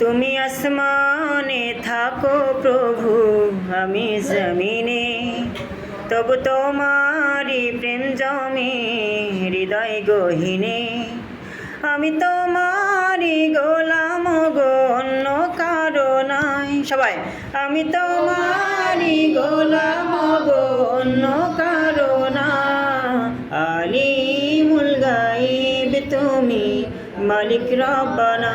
তুমি আসমানে থাকো প্রভু, আমি জমিনে। তবু তোমারি প্রেম জমে, হৃদয় গহিনে। আমি তোমারি গোলাম গো, অন্য কারও নাই। সবাই, আমি তোমারি গোলাম গো, অন্য কারও না। আলিমুল গাইব তুমি, মালিক রব্বানা।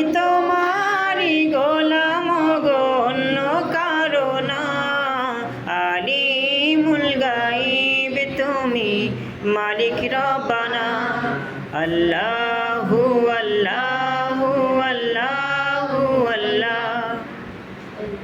আমি তোমারি গোলাম গণ্য কারণা। আলিমুল গাইব তুমি মালিক রবানা আল্লাহু আল্লাহু আল্লাহু আল্লাহ